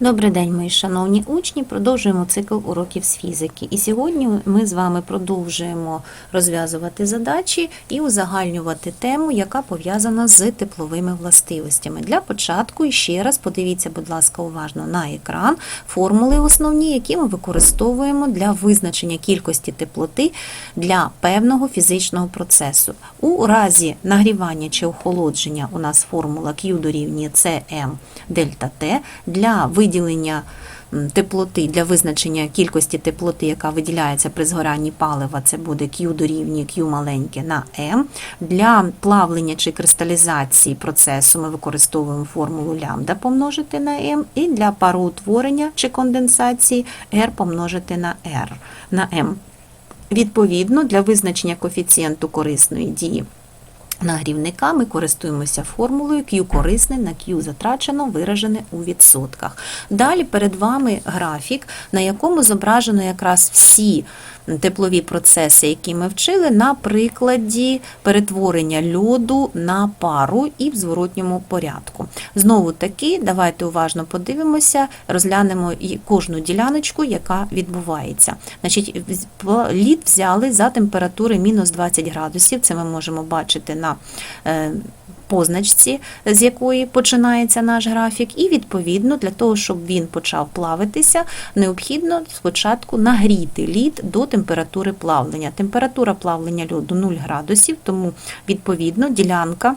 Добрий день, мої шановні учні. Продовжуємо цикл уроків з фізики. І сьогодні ми з вами продовжуємо розв'язувати задачі і узагальнювати тему, яка пов'язана з тепловими властивостями. Для початку ще раз подивіться, будь ласка, уважно на екран формули основні, які ми використовуємо для визначення кількості теплоти для певного фізичного процесу. У разі нагрівання чи охолодження у нас формула Q дорівнює Cm дельта T. Для виділення теплоти, для визначення кількості теплоти, яка виділяється при згоранні палива, це буде Q дорівнює Q маленьке на M. Для плавлення чи кристалізації процесу ми використовуємо формулу лямбда помножити на M, і для пароутворення чи конденсації R помножити на R на M. Відповідно, для визначення коефіцієнту корисної дії нагрівника ми користуємося формулою Q корисне на Q затрачено виражене у відсотках. Далі перед вами графік, на якому зображено якраз всі теплові процеси, які ми вчили, на прикладі перетворення льоду на пару і в зворотньому порядку. Знову таки, давайте уважно подивимося, розглянемо кожну діляночку, яка відбувається. Значить, лід взяли за температури мінус 20 градусів, це ми можемо бачити на е, позначці, з якої починається наш графік, і відповідно для того, щоб він почав плавитися, необхідно спочатку нагріти лід до температури плавлення. Температура плавлення льоду 0 градусів, тому відповідно ділянка.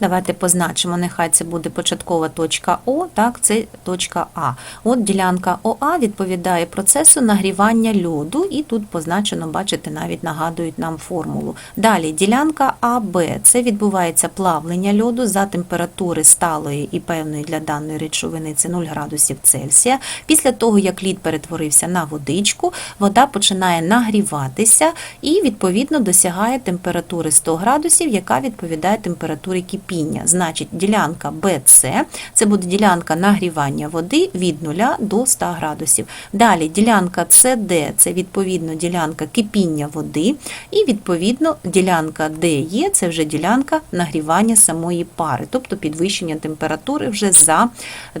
Давайте позначимо, нехай це буде початкова точка О, так, це точка А. От ділянка ОА відповідає процесу нагрівання льоду, і тут позначено, бачите, навіть нагадують нам формулу. Далі ділянка АБ це відбувається плавлення льоду за температури сталої і певної для даної речовини це 0 градусів Цельсія. Після того, як лід перетворився на водичку, вода починає нагріватися і відповідно досягає температури 100 градусів, яка відповідає температурі кипіння. Значить, ділянка BC – це буде ділянка нагрівання води від 0 до 100 градусів. Далі ділянка CD – це відповідно ділянка кипіння води, і відповідно ділянка DE – це вже ділянка нагрівання самої пари, тобто підвищення температури вже за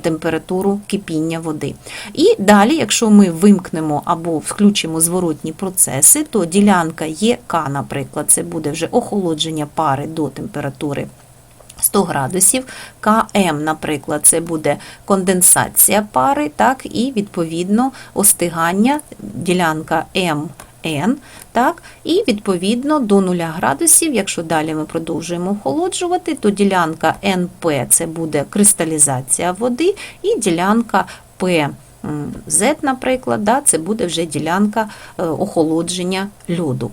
температуру кипіння води. І далі, якщо ми вимкнемо або включимо зворотні процеси, то ділянка ЄК, наприклад, це буде вже охолодження пари до температури 100 градусів, КМ, наприклад, це буде конденсація пари, так, і відповідно остигання, ділянка МН, так, і відповідно до 0 градусів, якщо далі ми продовжуємо охолоджувати, то ділянка НП це буде кристалізація води, і ділянка П. м, Z, наприклад, да, це буде вже ділянка е, охолодження льоду.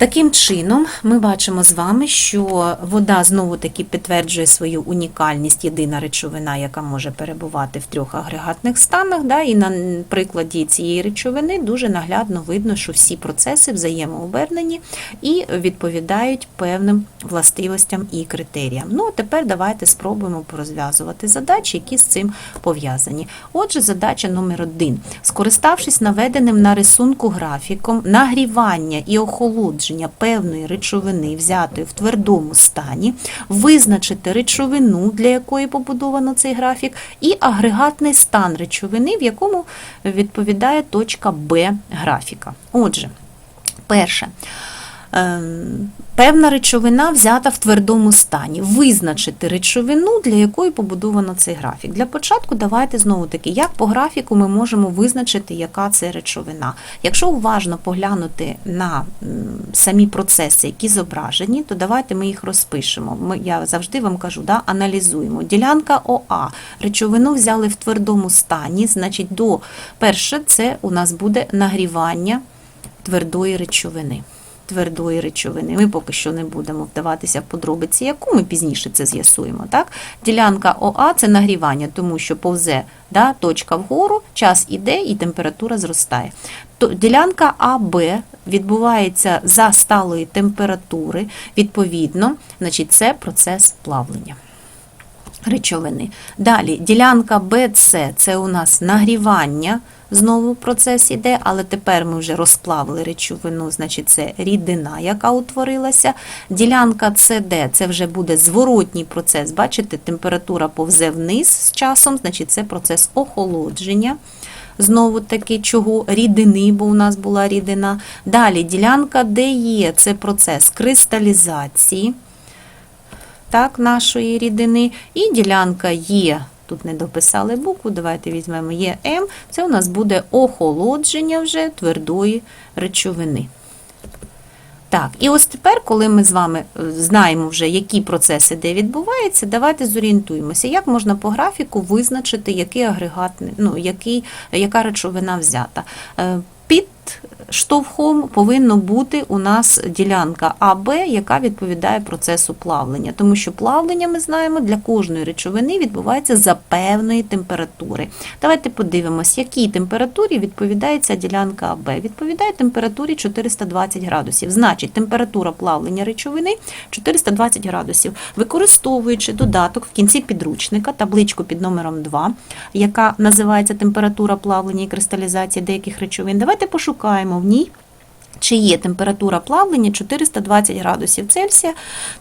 Таким чином, ми бачимо з вами, що вода знову таки підтверджує свою унікальність, єдина речовина, яка може перебувати в трьох агрегатних станах. Да, і на прикладі цієї речовини дуже наглядно видно, що всі процеси взаємообернені і відповідають певним властивостям і критеріям. Ну, а тепер давайте спробуємо порозв'язувати задачі, які з цим пов'язані. Отже, задача номер один. Скориставшись наведеним на рисунку графіком нагрівання і охолодження певної речовини, взятої в твердому стані, визначити речовину, для якої побудовано цей графік, і агрегатний стан речовини, в якому відповідає точка Б графіка. Отже, перше. Ем, Певна речовина взята в твердому стані. Визначити речовину, для якої побудовано цей графік. Для початку давайте знову таки, як по графіку ми можемо визначити, яка це речовина. Якщо уважно поглянути на самі процеси, які зображені, то давайте ми їх розпишемо. Ми, я завжди вам кажу, да, аналізуємо. Ділянка ОА. Речовину взяли в твердому стані, значить, до перше, це у нас буде нагрівання твердої речовини твердої речовини. Ми поки що не будемо вдаватися в подробиці, яку ми пізніше це з'ясуємо. Так? Ділянка ОА це нагрівання, тому що повзе да, точка вгору, час іде і температура зростає. То ділянка АБ відбувається за сталої температури, відповідно, значить, це процес плавлення. Речовини. Далі ділянка BC – це у нас нагрівання. Знову процес іде, але тепер ми вже розплавили речовину, значить це рідина, яка утворилася. Ділянка CD – це вже буде зворотній процес. Бачите, температура повзе вниз з часом, значить це процес охолодження. Знову таки, чого рідини, бо у нас була рідина. Далі ділянка DE – це процес кристалізації так, нашої рідини. І ділянка Є, тут не дописали букву, давайте візьмемо ЄМ, це у нас буде охолодження вже твердої речовини. Так, і ось тепер, коли ми з вами е, знаємо вже, які процеси де відбуваються, давайте зорієнтуємося, як можна по графіку визначити, який агрегатний, ну, який, яка речовина взята. Е, Під штовхом повинно бути у нас ділянка АБ, яка відповідає процесу плавлення, тому що плавлення, ми знаємо, для кожної речовини відбувається за певної температури. Давайте подивимось, якій температурі відповідає ця ділянка АБ. Відповідає температурі 420 градусів. Значить, температура плавлення речовини 420 градусів. Використовуючи додаток в кінці підручника, табличку під номером 2, яка називається температура плавлення і кристалізації деяких речовин, давайте пошукаємо в ній. Чи є температура плавлення 420 градусів Цельсія?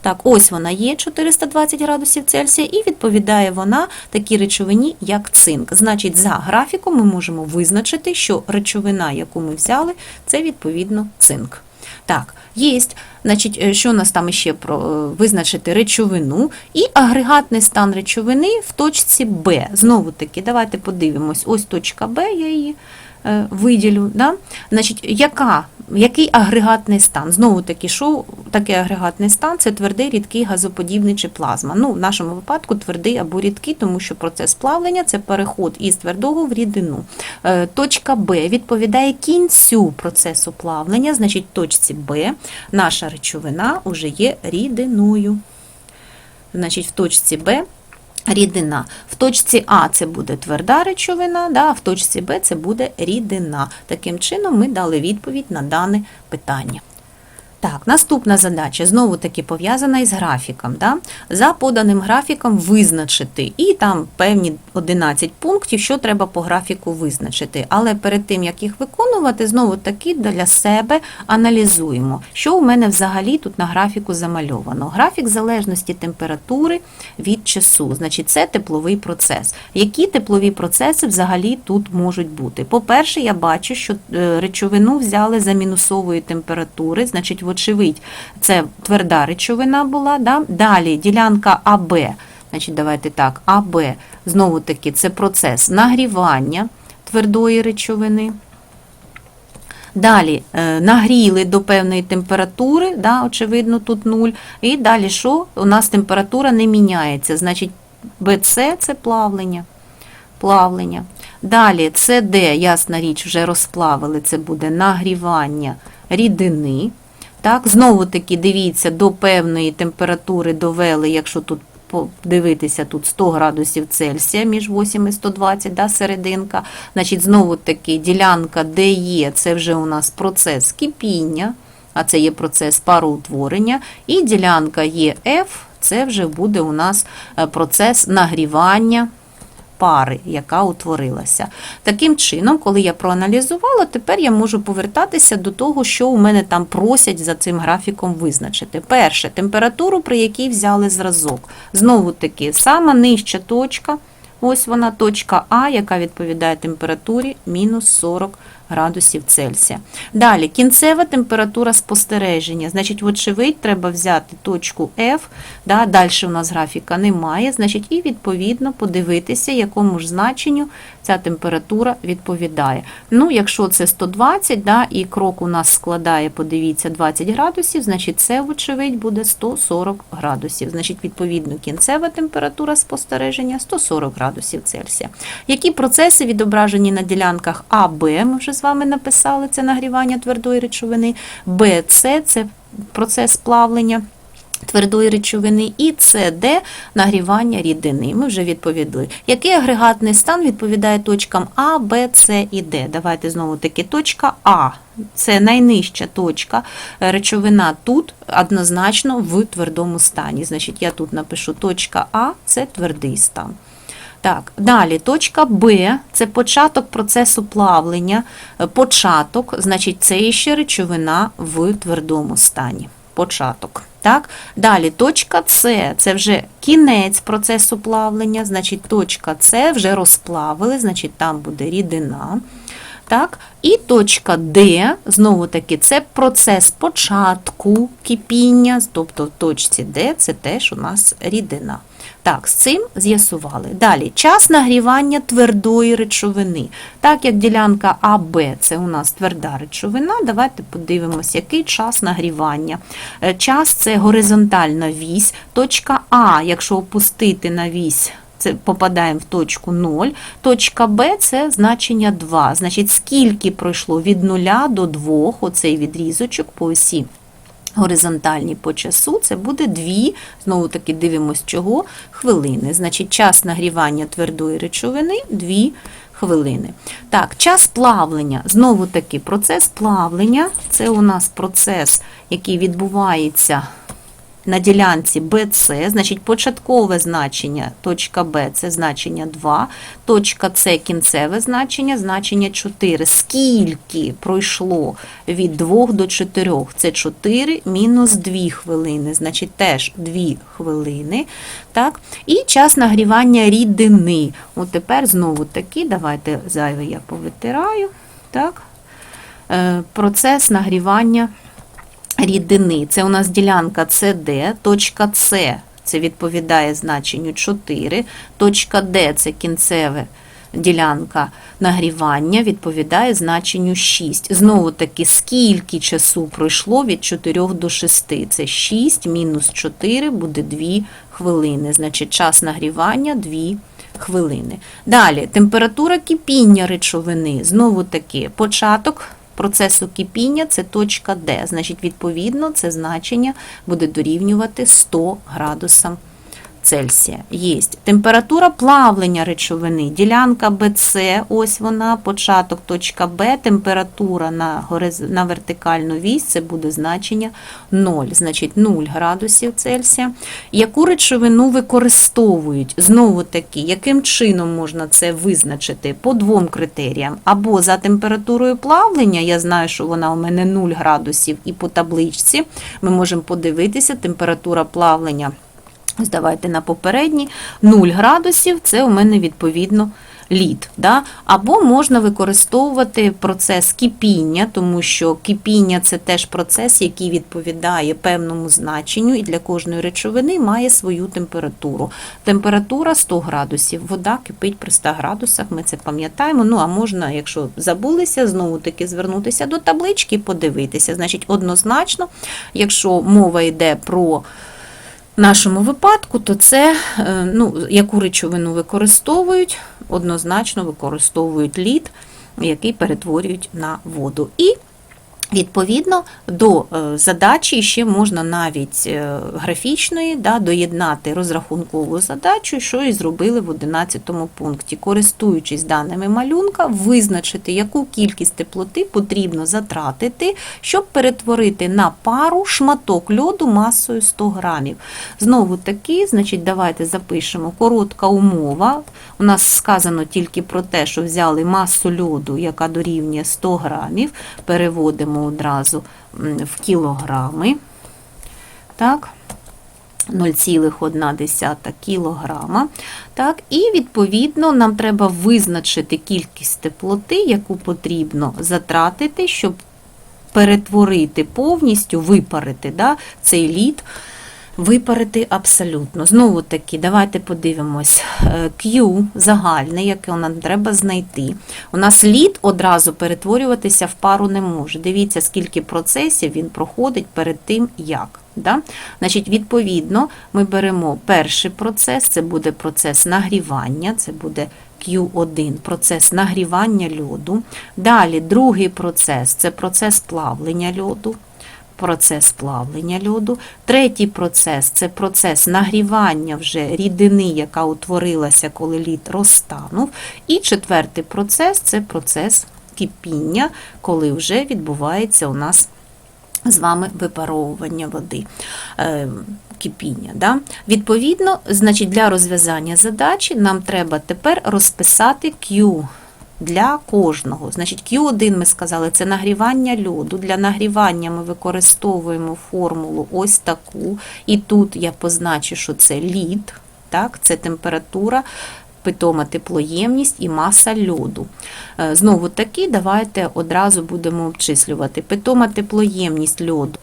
Так, ось вона є 420 градусів Цельсія, і відповідає вона такій речовині, як цинк. Значить, за графіком ми можемо визначити, що речовина, яку ми взяли, це відповідно цинк. Так, є. Значить, е, що у нас там ще про е, визначити речовину і агрегатний стан речовини в точці Б. Знову таки, давайте подивимось. Ось точка Б, я її виділю. Да? Значить, яка, який агрегатний стан? Знову таки, що таке агрегатний стан? Це твердий, рідкий, газоподібний чи плазма. Ну, в нашому випадку твердий або рідкий, тому що процес плавлення це переход із твердого в рідину. Е, Точка Б відповідає кінцю процесу плавлення, значить, точці Б наша речовина вже є рідиною. Значить, в точці Б рідина. В точці А це буде тверда речовина, да, а в точці Б це буде рідина. Таким чином ми дали відповідь на дане питання. Так, наступна задача знову таки пов'язана із графіком. Да? За поданим графіком визначити, і там певні 11 пунктів, що треба по графіку визначити. Але перед тим, як їх виконувати, знову таки для себе аналізуємо, що у мене взагалі тут на графіку замальовано. Графік залежності температури від часу, значить, це тепловий процес. Які теплові процеси взагалі тут можуть бути? По-перше, я бачу, що е, речовину взяли за мінусової температури, значить, вочевидь, це тверда речовина була. Да? Далі ділянка АБ. Значить, давайте так, АБ, знову таки, це процес нагрівання твердої речовини. Далі е, нагріли до певної температури, да, очевидно, тут 0. І далі що? У нас температура не міняється. Значить, БЦ це плавлення. плавлення. Далі СД, ясна річ, вже розплавили, це буде нагрівання рідини. Так, Знову таки, дивіться, до певної температури довели, якщо тут подивитися, тут 100 градусів Цельсія між 8 і 120, да, серединка. Значить, знову таки, ділянка, де є, це вже у нас процес кипіння, а це є процес пароутворення. І ділянка ЄФ, це вже буде у нас е, процес нагрівання пари, яка утворилася. Таким чином, коли я проаналізувала, тепер я можу повертатися до того, що у мене там просять за цим графіком визначити. Перше, температуру, при якій взяли зразок. Знову таки, сама нижча точка. Ось вона точка А, яка відповідає температурі мінус 40 градусів Цельсія. Далі кінцева температура спостереження. Значить, вочевидь, треба взяти точку F, да, далі у нас графіка немає, значить, і відповідно подивитися, якому ж значенню ця температура відповідає. Ну, Якщо це 120, да, і крок у нас складає, подивіться, 20 градусів, значить це, вочевидь, буде 140 градусів. Значить, відповідно, кінцева температура спостереження 140 градусів Цельсія. Які процеси відображені на ділянках А, Б, ми вже з вами написали, це нагрівання твердої речовини, Б, С – це процес плавлення. твердої речовини, і СД нагрівання рідини. Ми вже відповіли. Який агрегатний стан відповідає точкам А, Б, С і Д? Давайте знову таки точка А. Це найнижча точка. Речовина тут однозначно в твердому стані. Значить, я тут напишу точка А це твердий стан. Так, далі точка Б це початок процесу плавлення. Е, Початок, значить, це ще речовина в твердому стані. Початок. Так? Далі точка С це вже кінець процесу плавлення, значить точка С вже розплавили, значить там буде рідина. Так? І точка Д, знову таки, це процес початку кипіння, тобто в точці Д це теж у нас рідина. Так, з цим з'ясували. Далі, час нагрівання твердої речовини. Так як ділянка АБ це у нас тверда речовина, давайте подивимося, який час нагрівання. Е, Час це горизонтальна вісь. Точка А, якщо опустити на вісь, це попадаємо в точку 0. Точка Б це значення 2. Значить, скільки пройшло від 0 до 2, оцей відрізочок по осі горизонтальні по часу, це буде 2, знову таки дивимось чого, хвилини. Значить, час нагрівання твердої речовини 2 хвилини. Так, час плавлення. Знову таки, процес плавлення це у нас процес, який відбувається на ділянці BC, значить початкове значення точка Б це значення 2, точка С кінцеве значення, значення 4. Скільки пройшло від 2 до 4? Це 4 мінус 2 хвилини, значить теж 2 хвилини. Так? І час нагрівання рідини. От тепер знову таки, давайте зайве я повитираю. Так? Е, Процес нагрівання рідини. Це у нас ділянка CD, точка С це відповідає значенню 4, точка Д це кінцеве ділянка нагрівання, відповідає значенню 6. Знову таки, скільки часу пройшло від 4 до 6? Це 6 мінус 4 буде 2 хвилини. Значить, час нагрівання 2 хвилини. Далі, температура кипіння речовини. Знову таки, початок процесу кипіння це точка Д. Значить, відповідно, це значення буде дорівнювати 100 градусам Цельсія. Єсть. Температура плавлення речовини, ділянка БЦ, ось вона, початок точка Б, температура на, гориз... на вертикальну вісь, це буде значення 0, значить 0 градусів Цельсія. Яку речовину використовують? Знову таки, яким чином можна це визначити? По двом критеріям. Або за температурою плавлення, я знаю, що вона у мене 0 градусів, і по табличці ми можемо подивитися температура плавлення. Ось давайте на попередній 0 градусів, це у мене відповідно лід. Да? Або можна використовувати процес кипіння, тому що кипіння це теж процес, який відповідає певному значенню, і для кожної речовини має свою температуру. Температура 100 градусів, вода кипить при 100 градусах, ми це пам'ятаємо. Ну а можна, якщо забулися, знову таки звернутися до таблички і подивитися. Значить, однозначно, якщо мова йде про нашому випадку, то це е, ну, яку речовину використовують, однозначно використовують лід, який перетворюють на воду. І Відповідно до е, задачі ще можна навіть е, графічної да, доєднати розрахункову задачу, що і зробили в 11 пункті. Користуючись даними малюнка, визначити, яку кількість теплоти потрібно затратити, щоб перетворити на пару шматок льоду масою 100 грамів. Знову таки, значить, давайте запишемо коротка умова. У нас сказано тільки про те, що взяли масу льоду, яка дорівнює 100 грамів, переводимо одразу в кілограми. Так, 0,1 кілограма. Так, і відповідно нам треба визначити кількість теплоти, яку потрібно затратити, щоб перетворити повністю, випарити да, цей лід. Випарити абсолютно. Знову таки, давайте подивимось. Е, Q загальне, яке нам треба знайти. У нас лід одразу перетворюватися в пару не може. Дивіться, скільки процесів він проходить перед тим, як. Да? Значить, Відповідно, ми беремо перший процес, це буде процес нагрівання, це буде Q1, процес нагрівання льоду. Далі другий процес це процес плавлення льоду. Процес плавлення льоду. Третій процес це процес нагрівання вже рідини, яка утворилася, коли лід розтанув. І четвертий процес це процес кипіння, коли вже відбувається у нас з вами випаровування води. е, Кипіння. Да? Відповідно, значить, для розв'язання задачі нам треба тепер розписати Q для кожного. Значить, Q1 ми сказали, це нагрівання льоду. Для нагрівання ми використовуємо формулу ось таку. І тут я позначу, що це лід, так? це температура, питома теплоємність і маса льоду. Е, Знову таки, давайте одразу будемо обчислювати. Питома теплоємність льоду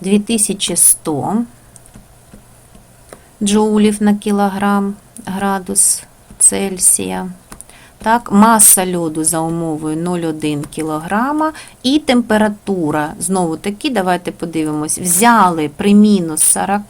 2100 джоулів на кілограм градус Цельсія. Так, маса льоду за умовою 0,1 кг і температура, знову таки, давайте подивимось, взяли при мінус 40,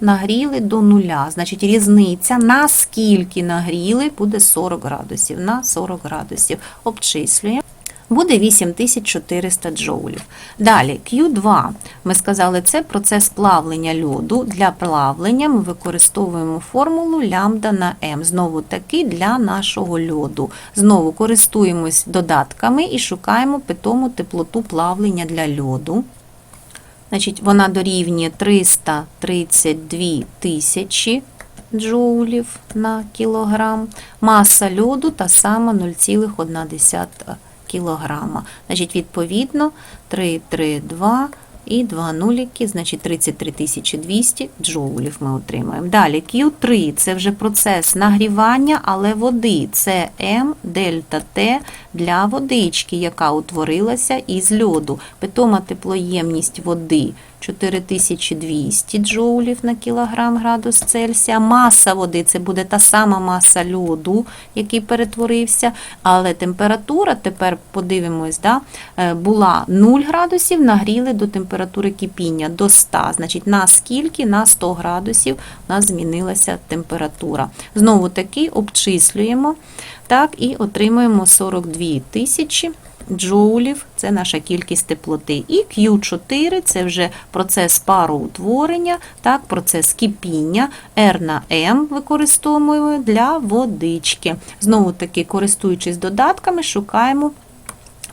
нагріли до нуля. Значить, різниця, наскільки нагріли, буде 40 градусів. На 40 градусів. Обчислюємо. Буде 8400 джоулів. Далі, Q2. Ми сказали, це процес плавлення льоду. Для плавлення ми використовуємо формулу лямбда на М. Знову таки для нашого льоду. Знову користуємось додатками і шукаємо питому теплоту плавлення для льоду. Значить, вона дорівнює 332 тисячі джоулів на кілограм. Маса льоду та сама 0,1 кілограма. Значить, відповідно, 3, 3, 2 і 2 нуліки, значить 33 200 джоулів ми отримаємо. Далі Q3 це вже процес нагрівання, але води. Це М дельта Т для водички, яка утворилася із льоду. Питома теплоємність води 4200 джоулів на кілограм градус Цельсія. Маса води це буде та сама маса льоду, який перетворився, але температура, тепер подивимось, да, е, була 0 градусів, нагріли до температури кипіння до 100. Значить, на скільки? На 100 градусів у нас змінилася температура. Знову таки обчислюємо так, і отримуємо 42 тисячі джоулів це наша кількість теплоти. І Q4 це вже процес пароутворення, так, процес кипіння, R на M використовуємо для водички. Знову таки, користуючись додатками, шукаємо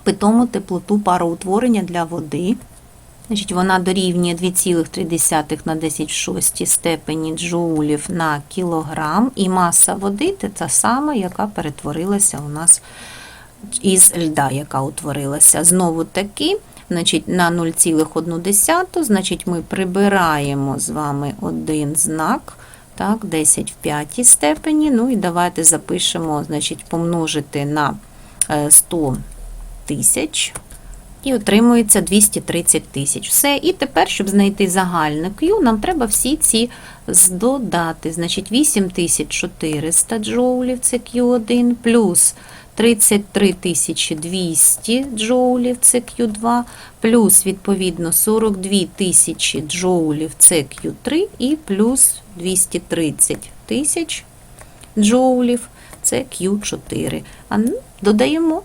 питому теплоту пароутворення для води. Значить, Вона дорівнює 2,3 на 10 в 6 степені джоулів на кілограм, і маса води це та сама, яка перетворилася у нас із льда, яка утворилася. Знову таки, значить, на 0,1, значить, ми прибираємо з вами один знак. Так, 10 в 5 степені. Ну і давайте запишемо, значить, помножити на 100 тисяч. І отримується 230 тисяч. Все. І тепер, щоб знайти загальне Q, нам треба всі ці додати. Значить, 8400 джоулів це Q1, плюс 33 200 джоулів це Q2, плюс, відповідно, 42 тисячі джоулів це Q3, і плюс 230 тисяч джоулів це Q4. А ну, додаємо.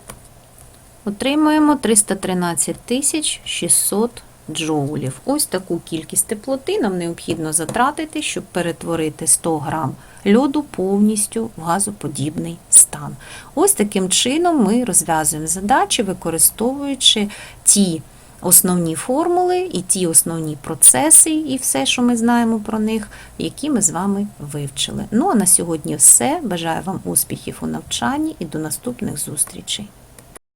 Отримуємо 313 тисяч 600 джоулів. Ось таку кількість теплоти нам необхідно затратити, щоб перетворити 100 грам льоду повністю в газоподібний стан. Ось таким чином ми розв'язуємо задачі, використовуючи ті основні формули і ті основні процеси, і все, що ми знаємо про них, які ми з вами вивчили. Ну а на сьогодні все. Бажаю вам успіхів у навчанні і до наступних зустрічей.